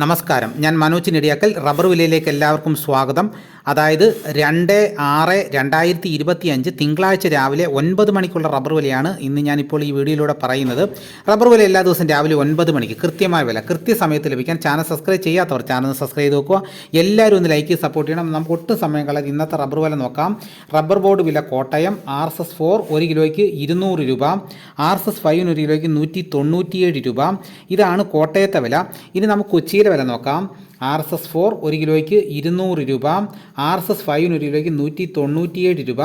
നമസ്കാരം. ഞാൻ മനോജ് നെടിയാക്കൽ. റബ്ബർ വിലയിലേക്ക് എല്ലാവർക്കും സ്വാഗതം. അതായത് രണ്ട് ആറ് രണ്ടായിരത്തി ഇരുപത്തി അഞ്ച് തിങ്കളാഴ്ച രാവിലെ ഒൻപത് മണിക്കുള്ള റബ്ബർ വിലയാണ് ഇന്ന് ഞാനിപ്പോൾ ഈ വീഡിയോയിലൂടെ പറയുന്നത്. റബ്ബർ വില എല്ലാ ദിവസവും രാവിലെ ഒൻപത് മണിക്ക് കൃത്യമായ വില. കൃത്യസമയത്ത് ലഭിക്കാൻ ചാനൽ സബ്സ്ക്രൈബ് ചെയ്യാത്തവർ ചാനൽ സബ്സ്ക്രൈബ് ചെയ്ത് നോക്കുക എല്ലാവരും ഒന്ന് ലൈക്ക് സപ്പോർട്ട് ചെയ്യണം. നമുക്ക് ഒട്ടും സമയം കളയാതെ ഇന്നത്തെ റബ്ബർ വില നോക്കാം. റബ്ബർ ബോർഡ് വില Kottayam R S S four ഒരു കിലോയ്ക്ക് ഇരുന്നൂറ് രൂപ. ആർ എസ് എസ് ഫൈവിന് ഒരു കിലോയ്ക്ക് നൂറ്റി തൊണ്ണൂറ്റിയേഴ് രൂപ. ഇതാണ് കോട്ടയത്തെ വില. ഇനി നമുക്ക് കൊച്ചിയിലെ വില നോക്കാം. ആർ എസ് എസ് ഫോർ ഒരു കിലോയ്ക്ക് ഇരുന്നൂറ് രൂപ. ആർ എസ് എസ് ഫൈവിന് ഒരു കിലോയ്ക്ക് നൂറ്റി തൊണ്ണൂറ്റിയേഴ് രൂപ.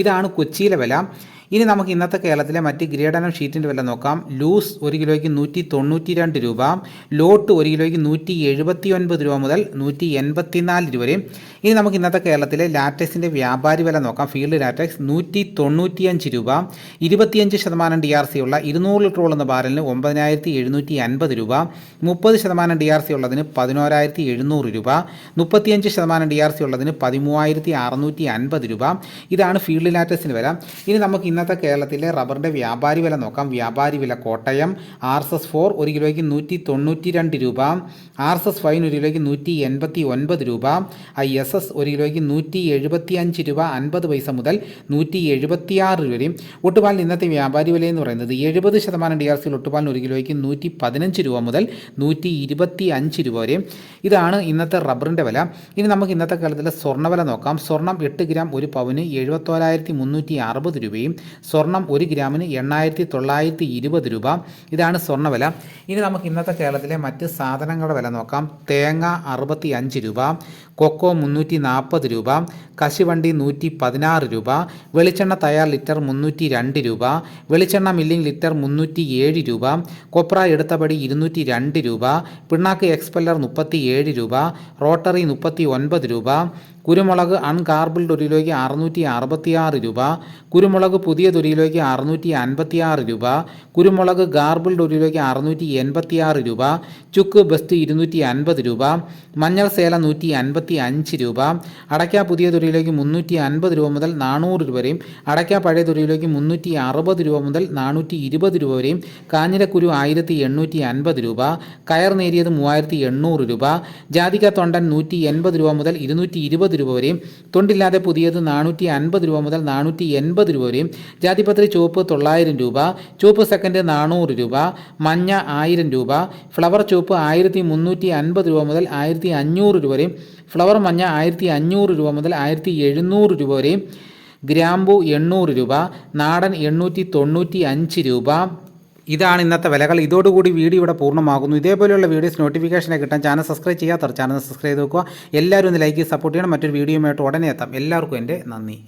ഇതാണ് കൊച്ചിയിലെ വില. ഇനി നമുക്ക് ഇന്നത്തെ കേരളത്തിലെ മറ്റ് ഗ്രേഡനം ഷീറ്റിന്റെ വില നോക്കാം. ലൂസ് ഒരു കിലോയ്ക്ക് നൂറ്റി തൊണ്ണൂറ്റി രണ്ട് രൂപ ലോട്ട് ഒരു കിലോയ്ക്ക് നൂറ്റി എഴുപത്തി ഒൻപത് രൂപ മുതൽ നൂറ്റി എൺപത്തിനാല് രൂപ വരെ ഇനി നമുക്ക് ഇന്നത്തെ കേരളത്തിലെ ലാറ്റക്സിന്റെ വ്യാപാരി വില നോക്കാം. ഫീൽഡ് ലാറ്റക്സ് നൂറ്റി തൊണ്ണൂറ്റിയഞ്ച് രൂപ ഇരുപത്തിയഞ്ച് ശതമാനം ഡി ആർ സി ഉള്ള ഇരുന്നൂറ് ലിറ്റർ ഉള്ള ബാരലിന് ഒമ്പതിനായിരത്തി എഴുന്നൂറ്റി അൻപത് രൂപ മുപ്പത് ശതമാനം ഡി ആർ സി ഉള്ളതിന് പതിനോരായിരത്തി എഴുന്നൂറ് രൂപ മുപ്പത്തിയഞ്ച് ശതമാനം ഡി ആർ സി ഉള്ളതിന് പതിമൂവായിരത്തി അറുന്നൂറ്റി അൻപത് രൂപ. ഇതാണ് ഫീൽഡ് ലാറ്റക്സിന് വില. ഇനി നമുക്ക് ഇന്നത്തെ കേരളത്തിലെ റബ്ബറിന്റെ വ്യാപാരി വില നോക്കാം. വ്യാപാരി വില Kottayam R S S four ഒരു കിലോയ്ക്ക് നൂറ്റി തൊണ്ണൂറ്റി രണ്ട് രൂപ. ആർ എസ് എസ് ഫൈവിന് ഒരു കിലോയ്ക്ക് നൂറ്റി എൺപത്തി ഒൻപത് രൂപ. ഐ എസ് എസ് ഒരു കിലോയ്ക്ക് നൂറ്റി എഴുപത്തി അഞ്ച് രൂപ അൻപത് പൈസ മുതൽ നൂറ്റി എഴുപത്തിയാറ് രൂപ വരെയും. ഒട്ടുപാലിന് ഇന്നത്തെ വ്യാപാരി വില എന്ന് പറയുന്നത് എഴുപത് ശതമാനം ഡി ആർ സിയിൽ ഒട്ടുപാലിന് ഒരു കിലോയ്ക്ക് നൂറ്റി പതിനഞ്ച് രൂപ മുതൽ നൂറ്റി ഇരുപത്തി അഞ്ച് രൂപ വരെ ഇതാണ് ഇന്നത്തെ റബ്ബറിന്റെ വില. ഇനി നമുക്ക് ഇന്നത്തെ കാലത്തിലെ സ്വർണവില നോക്കാം. സ്വർണം എട്ട് ഗ്രാം ഒരു പവന് എഴുപത്തോരായിരത്തി മുന്നൂറ്റി അറുപത് രൂപയും സ്വർണം ഒരു ഗ്രാമിന് എണ്ണായിരത്തി തൊള്ളായിരത്തി ഇരുപത് രൂപ. ഇതാണ് സ്വർണവില ഇനി നമുക്ക് ഇന്നത്തെ കേരളത്തിലെ മറ്റ് സാധനങ്ങളുടെ വില നോക്കാം. തേങ്ങ അറുപത്തി അഞ്ച് രൂപ കൊക്കോ മുന്നൂറ്റി നാൽപ്പത് രൂപ കശുവണ്ടി നൂറ്റി പതിനാറ് രൂപ വെളിച്ചെണ്ണ തയ്യാർ ലിറ്റർ മുന്നൂറ്റി രണ്ട് രൂപ വെളിച്ചെണ്ണ മില്ലിംഗ് ലിറ്റർ മുന്നൂറ്റി ഏഴ് രൂപ കൊപ്ര എടുത്തപടി ഇരുന്നൂറ്റി രണ്ട് രൂപ പിണ്ണാക്ക് എക്സ്പെല്ലർ മുപ്പത്തി ഏഴ് രൂപ റോട്ടറി മുപ്പത്തി ഒൻപത് രൂപ കുരുമുളക് അൺകാർബിൾഡ് ഒരു കിലോയ്ക്ക് അറുന്നൂറ്റി അറുപത്തിയാറ് രൂപ കുരുമുളക് പുതിയ ഒരു കിലോയ്ക്ക് അറുന്നൂറ്റി അൻപത്തിയാറ് രൂപ കുരുമുളക് ഗാർബിൾഡ് ഒരു കിലോയ്ക്ക് അറുന്നൂറ്റി എൺപത്തിയാറ് രൂപ ചുക്ക് ബസ്റ്റ് ഇരുന്നൂറ്റി അൻപത് രൂപ മഞ്ഞൾ സേല നൂറ്റി അൻപത്തി അഞ്ച് രൂപ അടയ്ക്ക പുതിയ തുരിയിലേക്ക് മുന്നൂറ്റി അൻപത് രൂപ മുതൽ നാനൂറ് രൂപ വരെയും അടയ്ക്ക പഴയ തുരിയിലേക്ക് മുന്നൂറ്റി അറുപത് രൂപ മുതൽ നാനൂറ്റി ഇരുപത് രൂപ വരെയും കാഞ്ഞിരക്കുരു ആയിരത്തി എണ്ണൂറ്റി അൻപത് രൂപ കയർ നേരിയത് മൂവായിരത്തി എണ്ണൂറ് രൂപ ജാതിക തൊണ്ടൻ നൂറ്റി എൺപത് രൂപ മുതൽ ഇരുന്നൂറ്റി ഇരുപത് രൂപ വരെയും തൊണ്ടില്ലാതെ പുതിയത് നാനൂറ്റി അൻപത് രൂപ മുതൽ നാനൂറ്റി എൺപത് രൂപ വരെയും ജാതിപത്രി ചുവപ്പ് തൊള്ളായിരം രൂപ ചുവപ്പ് സെക്കൻഡ് നാനൂറ് രൂപ മഞ്ഞ ആയിരം രൂപ ഫ്ലവർ ചുവപ്പ് ആയിരത്തി മുന്നൂറ്റി അൻപത് രൂപ മുതൽ ആയിരത്തി അഞ്ഞൂറ് രൂപ വരെയും ഫ്ലവർ മഞ്ഞ ആയിരത്തി അഞ്ഞൂറ് രൂപ മുതൽ ആയിരത്തി എഴുന്നൂറ് രൂപ വരെയും ഗ്രാമ്പു എണ്ണൂറ് രൂപ നാടൻ എണ്ണൂറ്റി തൊണ്ണൂറ്റി അഞ്ച് രൂപ ഇതാണ് ഇന്നത്തെ വിലകൾ ഇതോടുകൂടി വീഡിയോ ഇവിടെ പൂർണമാകുന്നു. ഇതേപോലെയുള്ള വീഡിയോസ് നോട്ടിഫിക്കേഷനെ കിട്ടാൻ ചാനൽ സബ്സ്ക്രൈബ് ചെയ്യാത്തവർ ചാനൽ സബ്സ്ക്രൈബ് ചെയ്ത് നോക്കുക എല്ലാവരും ഒന്ന് ലൈക്ക് സപ്പോർട്ട് ചെയ്യണം. മറ്റൊരു വീഡിയോയുമായിട്ട് ഉടനെ എത്താം. എല്ലാവർക്കും എന്റെ നന്ദി.